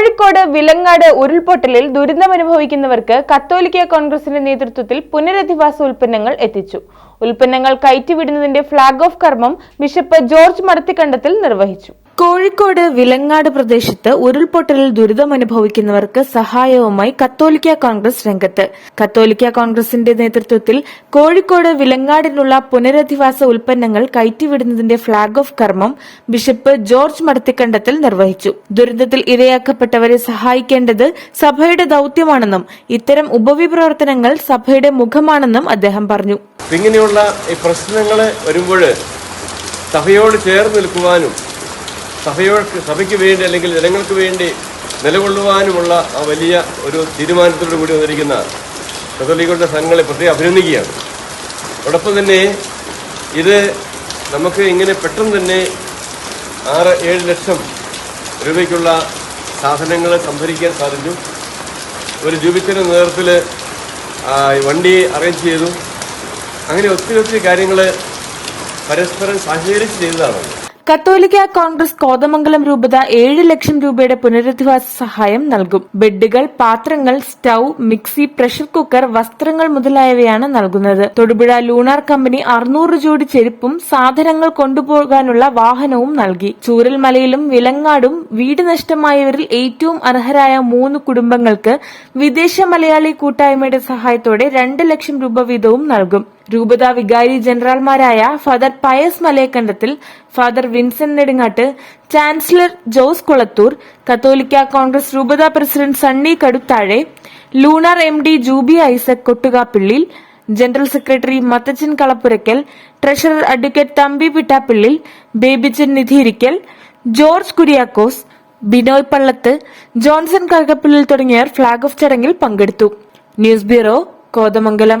കോഴിക്കോട് വിലങ്ങാട് ഉരുൾപൊട്ടലിൽ ദുരിതമനുഭവിക്കുന്നവർക്ക് കത്തോലിക്ക കോൺഗ്രസിന്റെ നേതൃത്വത്തിൽ പുനരധിവാസ ഉൽപ്പന്നങ്ങൾ എത്തിച്ചു. ഉൽപ്പന്നങ്ങൾ കയറ്റിവിടുന്നതിന്റെ ഫ്ളാഗ് ഓഫ് കർമ്മം ബിഷപ്പ് ജോർജ് മടത്തിക്കണ്ടത്തിൽ നിർവഹിച്ചു. കോഴിക്കോട് വിലങ്ങാട് പ്രദേശത്ത് ഉരുൾപൊട്ടലിൽ ദുരിതമനുഭവിക്കുന്നവർക്ക് സഹായവുമായി കത്തോലിക്ക കോൺഗ്രസ് രംഗത്ത്. കത്തോലിക്ക കോൺഗ്രസിന്റെ നേതൃത്വത്തിൽ കോഴിക്കോട് വിലങ്ങാടിനുള്ള പുനരധിവാസ ഉൽപ്പന്നങ്ങൾ കയറ്റിവിടുന്നതിന്റെ ഫ്ളാഗ് ഓഫ് കർമ്മം ബിഷപ്പ് ജോർജ് മടത്തിക്കണ്ടത്തിൽ നിർവഹിച്ചു. ദുരിതത്തിൽ ഇരയാക്കപ്പെട്ടവരെ സഹായിക്കേണ്ടത് സഭയുടെ ദൌത്യമാണെന്നും ഇത്തരം ഉപവിപ്രവർത്തനങ്ങൾ സഭയുടെ മുഖമാണെന്നും അദ്ദേഹം പറഞ്ഞു. ഇങ്ങനെയുള്ള ഈ പ്രശ്നങ്ങൾ വരുമ്പോൾ സഭയോട് ചേർന്ന് നിൽക്കുവാനും സഭയോട് സഭയ്ക്ക് വേണ്ടി അല്ലെങ്കിൽ ജനങ്ങൾക്ക് വേണ്ടി നിലകൊള്ളുവാനുമുള്ള ആ വലിയ ഒരു തീരുമാനത്തോടു കൂടി വന്നിരിക്കുന്ന കത്തോലിക്കളുടെ സംഘങ്ങളെ പ്രത്യേകം അഭിനന്ദിക്കുകയാണ്. അതോടൊപ്പം തന്നെ ഇത് നമുക്ക് ഇങ്ങനെ പെട്ടെന്ന് തന്നെ ആറ് ഏഴ് ലക്ഷം രൂപയ്ക്കുള്ള സാധനങ്ങൾ സംഭരിക്കാൻ സാധിച്ചു. ഒരു ജൂബിച്ചിന്റെ നേതൃത്വത്തിൽ വണ്ടി അറേഞ്ച് ചെയ്തു. അങ്ങനെ ഒത്തിരി ഒത്തിരി കാര്യങ്ങൾ പരസ്പരം സഹകരിച്ച് ചെയ്തതാണ്. കത്തോലിക്ക കോൺഗ്രസ് കോതമംഗലം രൂപത ഏഴ് ലക്ഷം രൂപയുടെ പുനരധിവാസ സഹായം നൽകും. ബെഡുകൾ പാത്രങ്ങൾ സ്റ്റൗ മിക്സി പ്രഷർ കുക്കർ വസ്ത്രങ്ങൾ മുതലായവയാണ് നൽകുന്നത്. തൊടുപുഴ ലൂണാർ കമ്പനി അറുന്നൂറ് ജോഡി ചെരുപ്പും സാധനങ്ങൾ കൊണ്ടുപോകാനുള്ള വാഹനവും നൽകി. ചൂരൽമലയിലും വിലങ്ങാടും വീട് നഷ്ടമായവരിൽ ഏറ്റവും അർഹരായ മൂന്ന് കുടുംബങ്ങൾക്ക് വിദേശ മലയാളി കൂട്ടായ്മയുടെ സഹായത്തോടെ രണ്ട് ലക്ഷം രൂപ വീതവും നൽകും. രൂപത വികാരി ജനറൽമാരായ father Pius Malayakandathil father Vincent Nedungatt chancellor Jose Kulathur Catholic Congress രൂപത president Sunny Kaduthazhe Lunar M D Juby Isaac Kottukappillil general secretary Mathachan Kalappurackal treasurer advocate Thampi Pittappillil Babychan Nidhiyirikkal George Kuriakose Binoy Pallath Johnson Karukappillil തുടങ്ങിയവർ flag off ചടങ്ങിൽ പങ്കെടുത്തു. News bureau Kothamangalam.